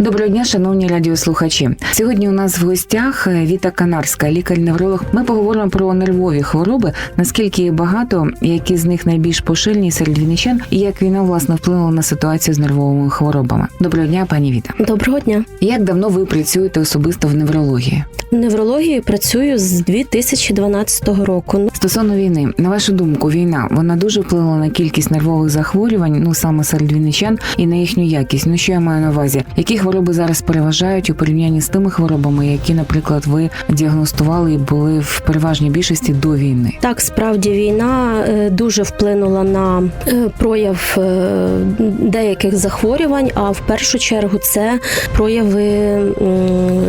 Доброго дня, шановні радіослухачі. Сьогодні у нас в гостях е, Віта Канарська, лікар-невролог. Ми поговоримо про нервові хвороби, наскільки їх багато, які з них найбільш поширені серед вінничан, і як війна власне вплинула на ситуацію з нервовими хворобами. Доброго дня, пані Віта. Доброго дня. Як давно ви працюєте особисто в неврології? В неврології працюю з 2012 року. Стосовно війни, на вашу думку, війна вона дуже вплинула на кількість нервових захворювань, ну саме серед вінничан, і на їхню якість. Ну що я маю на увазі? Які хвороби зараз переважають у порівнянні з тими хворобами, які, наприклад, ви діагностували і були в переважній більшості до війни? Так, справді війна е, дуже вплинула на е, прояв е, деяких захворювань, а в першу чергу це прояви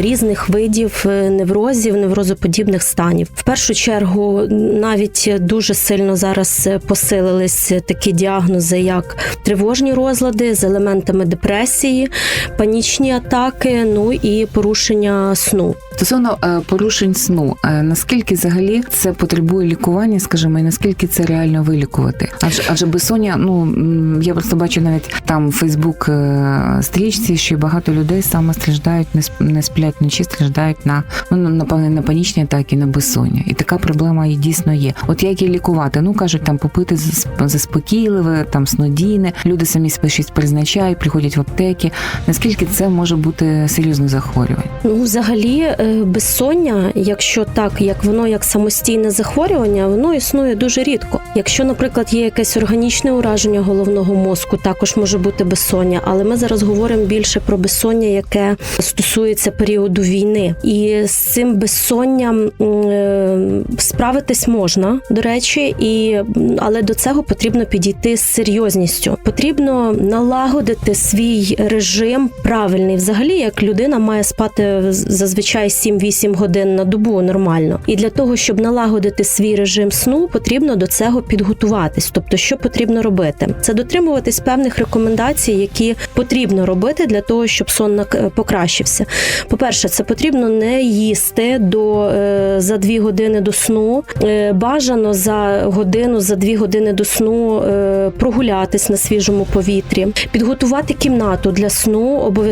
різних видів неврозів, неврозоподібних станів. В першу чергу навіть дуже сильно зараз посилились такі діагнози, як тривожні розлади з елементами депресії, панічні атаки, ну і порушення сну. Стосовно е, порушень сну, е, наскільки взагалі це потребує лікування, скажімо, і наскільки це реально вилікувати? Адже адже безсоння, ну я просто бачу навіть там в Фейсбук е, стрічці, що багато людей саме страждають, не не сплять вночі, страждають на ну напевне на панічні атаки, на безсоння. І така проблема і дійсно є. От як її лікувати? Ну кажуть, там попити зас- заспокійливе, там снодійне. Люди самі щось призначають, приходять в аптеки. Наскільки це може бути серйозне захворювання? Ну, взагалі, е, безсоння, якщо так, як воно як самостійне захворювання, воно існує дуже рідко. Якщо, наприклад, є якесь органічне ураження головного мозку, також може бути безсоння, але ми зараз говоримо більше про безсоння, яке стосується періоду війни. І з цим безсонням е, справитись можна, до речі, і але до цього потрібно підійти з серйозністю. Потрібно налагодити свій режим правильний. Взагалі, як людина має спати зазвичай 7-8 годин на добу нормально. І для того, щоб налагодити свій режим сну, потрібно до цього підготуватись. Тобто, що потрібно робити? Це дотримуватись певних рекомендацій, які потрібно робити для того, щоб сон покращився. По-перше, це потрібно не їсти до е, за 2 години до сну. Е, Бажано за годину, за 2 години до сну е, прогулятись на свіжому повітрі, підготувати кімнату для сну. Обов'язково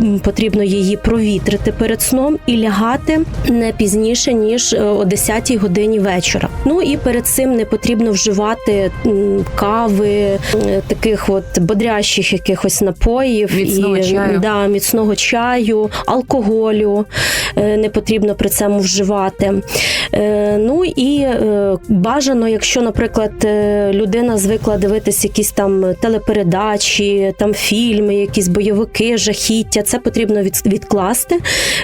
м, потрібно її провітрити перед сном і лягати не пізніше ніж е, о 10-й годині вечора. Ну і перед цим не потрібно вживати кави, е, таких от бодрящих якихось напоїв Міцного і чаю. Да, міцного чаю, алкоголю е, не потрібно при цьому вживати. Е, Ну і е, бажано, якщо, наприклад, е, людина звикла дивитися якісь там телепередачі, там фільми, якісь бойовики, жахіття, це потрібно відкласти.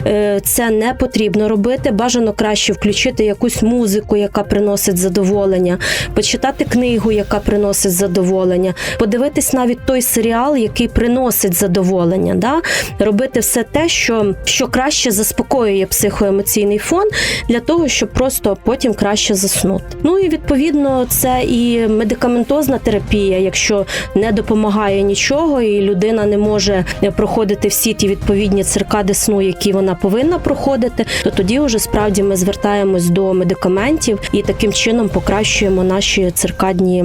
Е, Це не потрібно робити. Бажано краще включити якусь музику, яка приносить задоволення, почитати книгу, яка приносить задоволення, подивитись навіть той серіал, який приносить задоволення. Да? Робити все те, що, що краще заспокоює психоемоційний фон для того, щоб просто потім краще заснути. Ну і відповідно це і медикаментозна терапія, якщо не допомагає нічого, і людина не може проходити всі ті відповідні циркади сну, які вона повинна проходити, то тоді вже справді ми звертаємось до медикаментів і таким чином покращуємо наші циркадні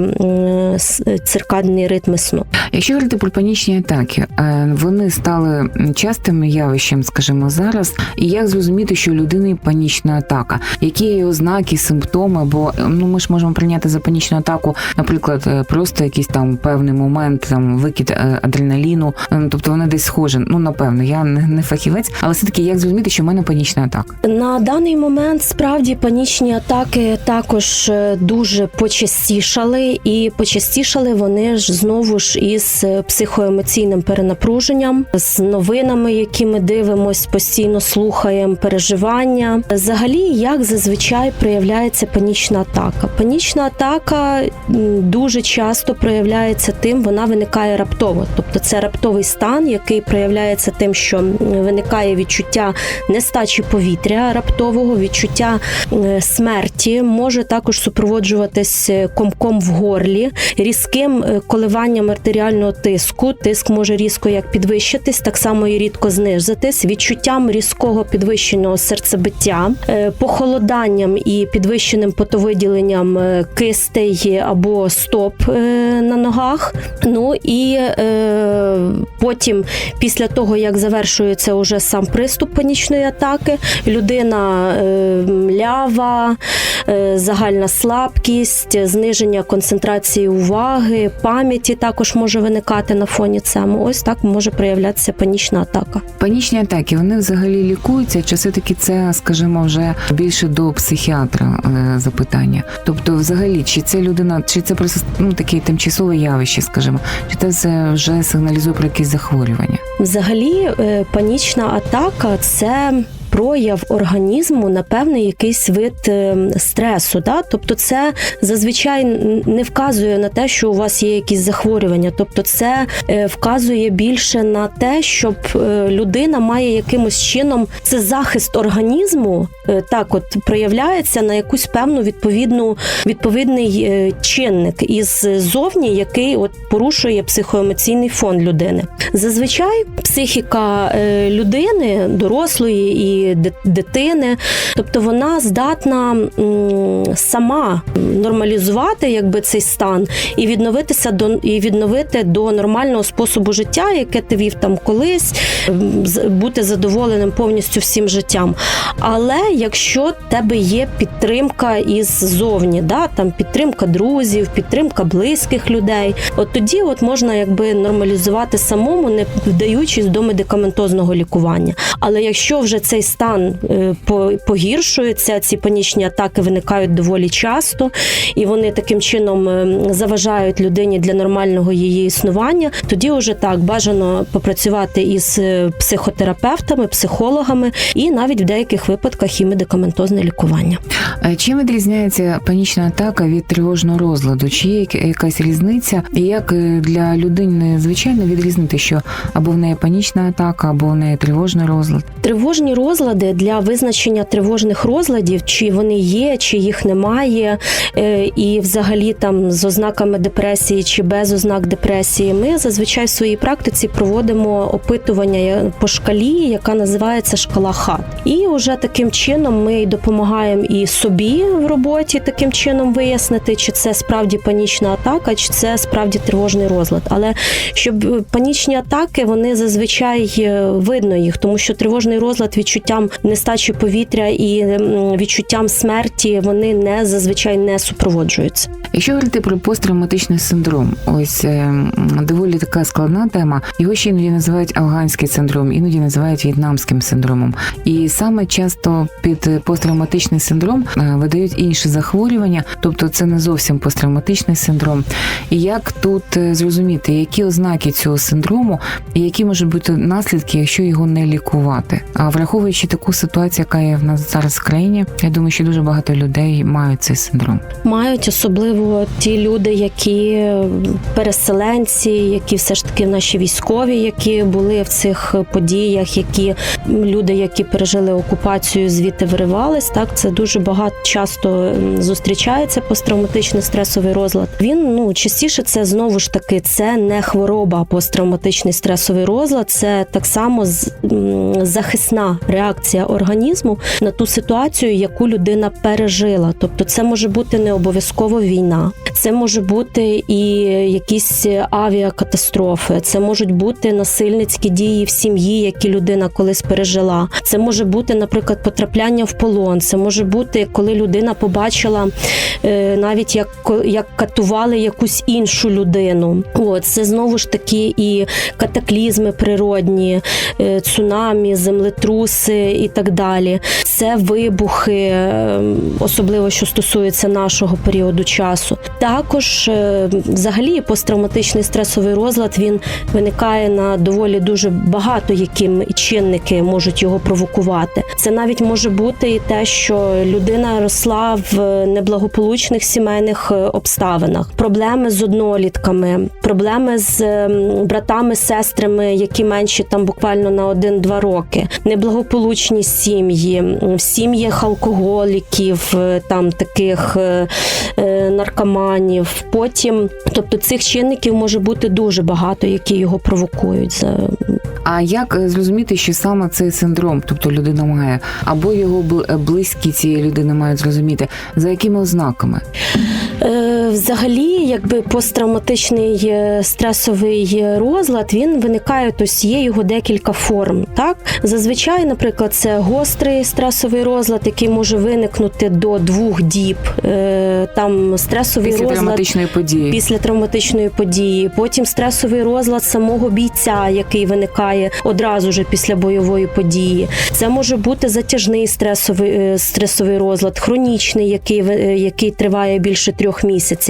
циркадні ритми сну. Якщо говорити про панічні атаки, е, вони стали частим явищем, скажімо, зараз. І як зрозуміти, що у людини панічна атака? Які є ознаки, симптоми? Бо ну ми ж можемо прийняти за панічну атаку, наприклад, е, просто якийсь там певний момент, там викид е, адреналіну, Е, тобто вони десь схожі. Ну напевно, я не, фахівець, але все таки як зрозуміти, що в мене панічна атака? На даний момент справді панічні атаки також е, дуже почастішали, і почастішали вони ж знову ж із е, психоемоційним перенапруженням, з новинами, які ми дивимось, постійно слухаємо, переживання. Взагалі, як зазвичай проявляється панічна атака? Панічна атака дуже часто проявляється тим, вона виникає раптово, тобто це раптовий стан, який проявляється тим, що виникає відчуття нестачі повітря раптового, відчуття смерті, може також супроводжуватись е, комком в горлі, різким е, коливанням артеріального тиску. Тиск може різко як підвищитись, так само і рідко знизитись, відчуттям різкого підвищеного серцебиття, е, похолоданням і підвищеним потовиділенням е, кистей або стоп е, на ногах. Ну і потім, після того як завершується уже сам приступ панічної атаки, людина млява, загальна слабкість, зниження концентрації уваги, пам'яті також може виникати на фоні цьому. Ось так може проявлятися панічна атака. Панічні атаки вони взагалі лікуються, чи все таки це, скажімо, вже більше до психіатра е, запитання? Тобто, взагалі, чи це людина, чи це просто ну таке тимчасове явище, скажімо, чи це все вже сигналізує про якісь захворювання? Взагалі, е, панічна атака це. Прояв організму на певний якийсь вид е, стресу, да? тобто це зазвичай не вказує на те, що у вас є якісь захворювання. Тобто, це е, вказує більше на те, щоб е, людина має якимось чином це захист організму, так от проявляється на якусь певну відповідну відповідний чинник із зовні, який от порушує психоемоційний фон людини. Зазвичай психіка людини, дорослої і ди- дитини, тобто вона здатна сама нормалізувати якби цей стан і відновитися до і відновити до нормального способу життя, яке ти вів там колись, бути задоволеним повністю всім життям. Але якщо в тебе є підтримка іззовні, да, там підтримка друзів, підтримка близьких людей, от тоді от можна якби нормалізувати самому, не вдаючись до медикаментозного лікування. Але якщо вже цей стан е, по- погіршується, ці панічні атаки виникають доволі часто, і вони таким чином е, заважають людині для нормального її існування, тоді вже так бажано попрацювати із е, психотерапевтами, психологами і навіть в деяких випадках і медикаментозне лікування. Е, Чим відрізняється панічна атака від тривожного розладу? Чи є якась різниця? І як для людини звичайно відрізнити, що або в неї панічна атака, або в неї тривожний розлад? Тривожні розлади для визначення тривожних розладів, чи вони є, чи їх немає, е, і взагалі там з ознаками депресії чи без ознак депресії, ми зазвичай в своїй практиці проводимо опитування по шкалі, яка називається шкала ХАТ. І вже таким чином ми допомагаємо і собі в роботі таким чином вияснити, чи це справді панічна атака, чи це справді тривожний розлад. Але щоб е, панічні атаки, вони зазвичай е, видно їх, тому що тривожний розлад відчуттям нестачі повітря і відчуттям смерті вони не зазвичай не супроводжуються. Якщо говорити про посттравматичний синдром, ось е, доволі така складна тема. Його ще іноді називають афганський синдром, іноді називають в'єтнамським синдромом. І саме часто під посттравматичний синдром е, видають інші захворювання, тобто це не зовсім посттравматичний синдром. І як тут е, зрозуміти, які ознаки цього синдрому і які можуть бути наслідки, якщо його не лікувати? А враховуючи таку ситуацію, яка є в нас зараз в країні, я думаю, що дуже багато людей мають цей синдром. Мають особливо ті люди, які переселенці, які все ж таки наші військові, які були в цих подіях, які люди, які пережили окупацію, звідти виривались. Так це дуже багато часто зустрічається посттравматичний стресовий розлад. Він ну частіше це знову ж таки це не хвороба, а посттравматичний стресовий розлад. Це так само захисна реакція організму на ту ситуацію, яку людина пережила. Тобто, це може бути не обов'язково війна, це може бути і якісь авіакатастрофи, це можуть бути насильницькі дії в сім'ї, які людина колись пережила. Це може бути, наприклад, потрапляння в полон. Це може бути, коли людина побачила е, навіть як, як катували якусь іншу людину. От це знову ж таки і катаклізми природні, е, цунамі, землетруси і так далі. це вибухи, е, особливо що стосується нашого періоду часу. Також е, взагалі посттравматичний стресовий розлад він виникає на доволі дуже багато яким чинники можуть його провокувати. Це навіть може бути і те, що людина росла в неблагополучних сімейних е, обставинах, проблеми з однолітками, проблеми з ем, братами, сестрами, які менші там буквально на 1-2 роки, неблагополучні сім'ї, в сім'ях алкоголіків, е, там таких е, е, наркоманів. Потім, тобто цих чинників може бути дуже багато, які його провокують. А як зрозуміти, що саме цей синдром, тобто людина має, або його близькі цієї людини мають зрозуміти, за якими ознаками? Взагалі, якби посттравматичний е, стресовий е, розлад він виникає, тобто є його декілька форм. Так зазвичай, наприклад, це гострий стресовий розлад, який може виникнути до двох діб. Е, Там стресовий Після розлад травматичної події. після травматичної події. Потім стресовий розлад самого бійця, який виникає одразу ж після бойової події. Це може бути затяжний стресовий стресовий розлад, хронічний, який який триває більше трьох місяців.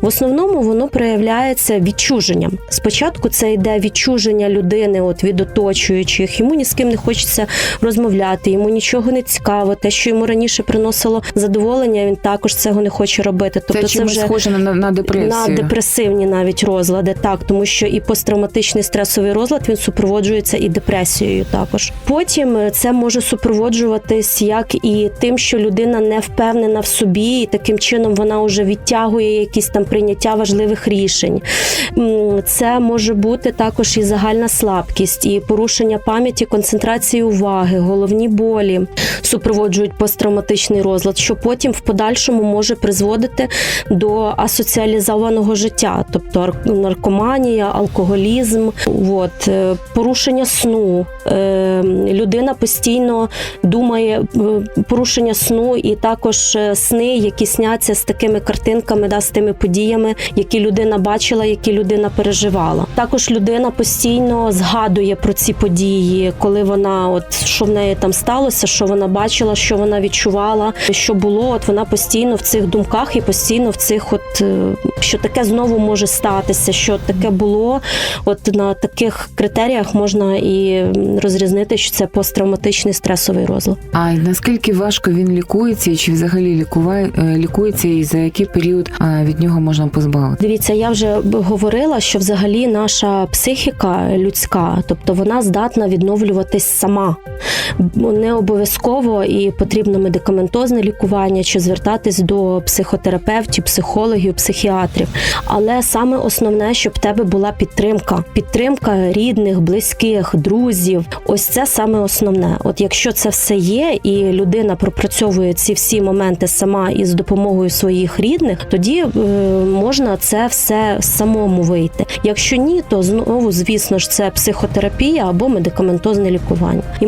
В основному воно проявляється відчуженням. Спочатку це йде відчуження людини от від оточуючих. Йому ні з ким не хочеться розмовляти, йому нічого не цікаво. Те, що йому раніше приносило задоволення, він також цього не хоче робити. Тобто це чимось вже схоже на, на депресію. на депресивні навіть розлади, так тому що і посттравматичний стресовий розлад він супроводжується і депресією. Також потім е, це може супроводжуватись як і тим, що людина не впевнена в собі, і таким чином вона вже відтягує якісь там прийняття важливих рішень. Це може бути також і загальна слабкість, і порушення пам'яті, концентрації уваги, головні болі супроводжують посттравматичний розлад, що потім в подальшому може призводити до асоціалізованого життя, тобто наркоманія, алкоголізм, от, е, порушення сну. Е, Людина постійно думає е, порушення сну, і також сни, які сняться з такими картинками, да, з тими подіями, які людина бачила, які людина переживала. Також людина постійно згадує про ці події, коли вона, от що в неї там сталося, що вона бачила, що вона відчувала, що було. От вона постійно в цих думках і постійно в цих, от е, що таке знову може статися, що таке було. От на таких критеріях можна і розрізнити, що це посттравматичний стресовий розлад. А наскільки важко він лікується, чи взагалі лікуває, е, лікується, і за який період від нього можна позбавити? Дивіться, я вже говорила, що взагалі наша психіка людська, тобто вона здатна відновлюватись сама. Б- Не обов'язково і потрібно медикаментозне лікування чи звертатись до психотерапевтів, психологів, психіатрів. Але саме основне, щоб в тебе була підтримка, підтримка рідних, близьких, друзів. Ось це саме основне. От якщо це все є, і людина пропрацьовує ці всі моменти сама із допомогою своїх рідних, тоді е, можна це все самому вийти. Якщо ні, то знову, звісно ж, це психотерапія або медикаментозне лікування. І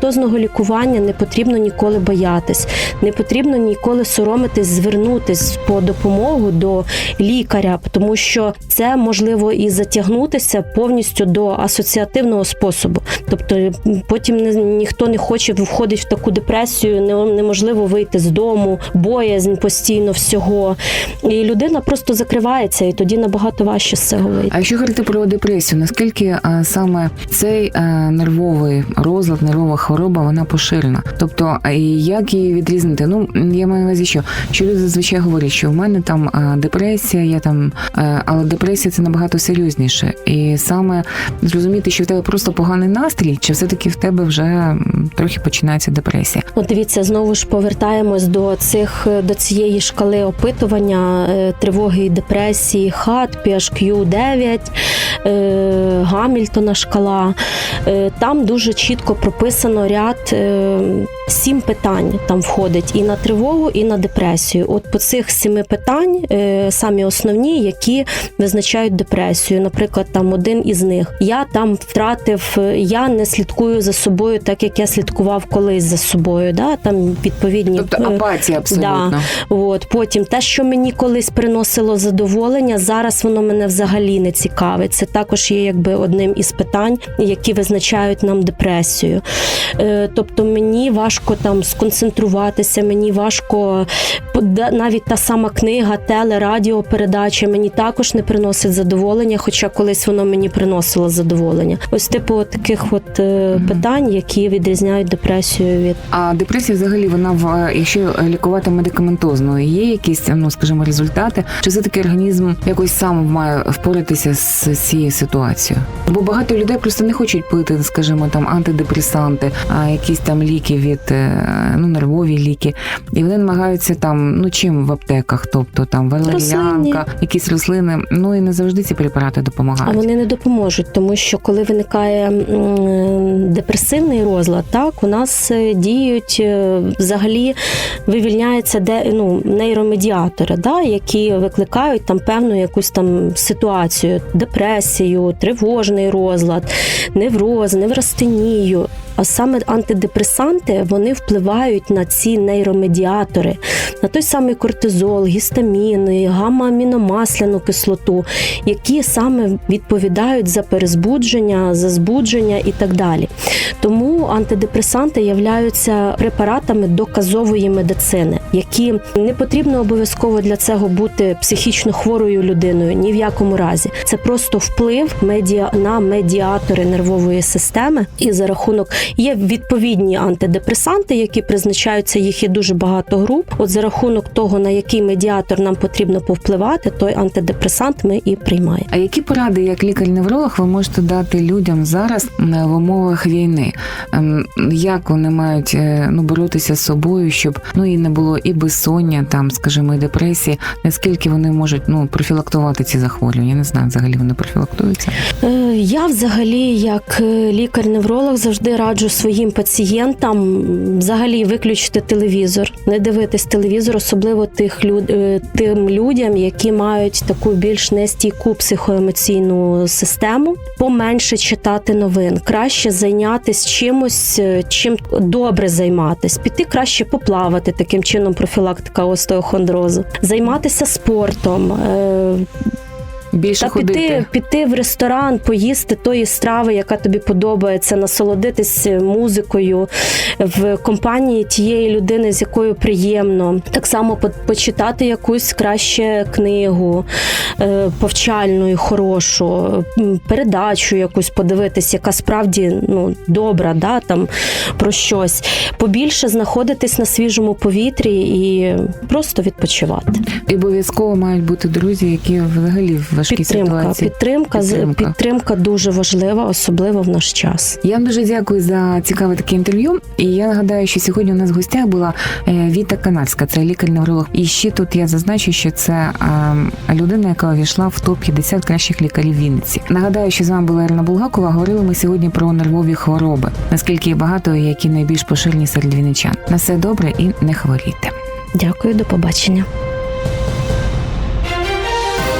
медикаментозного лікування не потрібно ніколи боятись, не потрібно ніколи соромитись, звернутись по допомогу до лікаря, тому що це можливо і затягнутися повністю до асоціативного способу. Тобто потім ніхто не хоче входить в таку депресію, неможливо вийти з дому, боязнь постійно всього. І людина просто закривається, і тоді набагато важче з цього вийти. А якщо говорити про депресію, наскільки е, саме цей е, нервовий розлад, нервова хвороба, вона поширена? Тобто, як її відрізнити? Ну я маю на увазі, що, що люди зазвичай говорять, що в мене там е, депресія, я там, е, але депресія це набагато серйозніше. І саме зрозуміти, що в тебе просто поганий настрій, чи все-таки в тебе вже трохи починається депресія. От дивіться, знову ж повертаємось до цих до цієї шкали опитування е, тривоги і депресії, хат, PHQ 9, е, Гамільтона шкала. Е, Там дуже чітко прописано ряд е, сім питань. Там входить і на тривогу, і на депресію. От по цих сіми питань е, самі основні, які визначають депресію. Наприклад, там один із них. Я там втратив, е, я не слідкую за собою, так як я слідкував колись за собою. Да? Там відповідні Тобто е, апатія абсолютно. От потім те, що мені колись приносило задоволення, зараз воно мене взагалі не цікавить. Це також є якби одним із питань, які визначають нам депресію. Е, Тобто мені важко важко там сконцентруватися, мені важко навіть та сама книга, теле, радіопередача мені також не приносить задоволення, хоча колись воно мені приносило задоволення. Ось типу таких от е, питань, які відрізняють депресію від А депресія, взагалі, вона в якщо лікувати медикаментозно, є якісь ну скажімо, результати, чи все таки організм якось сам має впоратися з цією ситуацією? Бо багато людей просто не хочуть пити, скажімо, там антидепресанти, а якісь там ліки від е, ну нервові ліки, і вони намагаються там ну чим в аптеках, тобто там валеріанка, якісь рослини. Ну і не завжди ці препарати допомагають. А вони не допоможуть, тому що коли виникає депресивний розлад, так у нас е, діють е, взагалі вивільняються де ну нейромедіатори, да, які викликають там певну якусь там ситуацію, депресію, тривожний розлад, невроз, неврастенію. А саме антидепресанти вони впливають на ці нейромедіатори, на той самий кортизол, гістаміни, гамма-аміномасляну кислоту, які саме відповідають за перезбудження, за збудження і так далі. Тому антидепресанти являються препаратами доказової медицини, які не потрібно обов'язково для цього бути психічно хворою людиною ні в якому разі. Це просто вплив медіа на медіатори нервової системи, і за рахунок є відповідні антидепресанти, які призначаються. Їх є дуже багато груп. От за рахунок того, на який медіатор нам потрібно повпливати, той антидепресант ми і приймаємо. А які поради, як лікар-невролог, ви можете дати людям зараз е, в умовах війни? Ем, Як вони мають е, ну боротися з собою, щоб ну і не було і безсоння, там, скажімо, і депресії? Наскільки вони можуть ну профілактувати ці захворювання? Я не знаю, взагалі вони профілактуються. Е, Я взагалі, як лікар-невролог, завжди раджу своїм пацієнтам взагалі виключити телевізор, не дивитись телевізор, особливо тих люд, е, тим людям, які мають таку більш нестійку психоемоційну систему, поменше читати новин, краще зайнятися чимось, е, чим добре займатись, піти краще поплавати, таким чином профілактика остеохондрозу, займатися спортом. Більше та ходити. піти, піти в ресторан, поїсти тої страви, яка тобі подобається, насолодитись музикою в компанії тієї людини, з якою приємно. Так само почитати якусь краще книгу е, повчальну і хорошу, передачу якусь подивитись, яка справді ну, добра, да, там, про щось. Побільше знаходитись на свіжому повітрі і просто відпочивати. І обов'язково мають бути друзі, які взагалі в важкій Підтримка, ситуації. підтримка, Підтримка. підтримка дуже важлива, особливо в наш час. Я вам дуже дякую за цікаве таке інтерв'ю. І я нагадаю, що сьогодні у нас в гостях була е, Віта Канадська, це лікар-невролог. І ще тут я зазначу, що це е, людина, яка увійшла в топ 50 кращих лікарів Вінниці. Нагадаю, що з вами була Ірина Булгакова. Говорили ми сьогодні про нервові хвороби, наскільки багато які найбільш поширені серед вінничан. На все добре і не хворійте. Дякую, до побачення.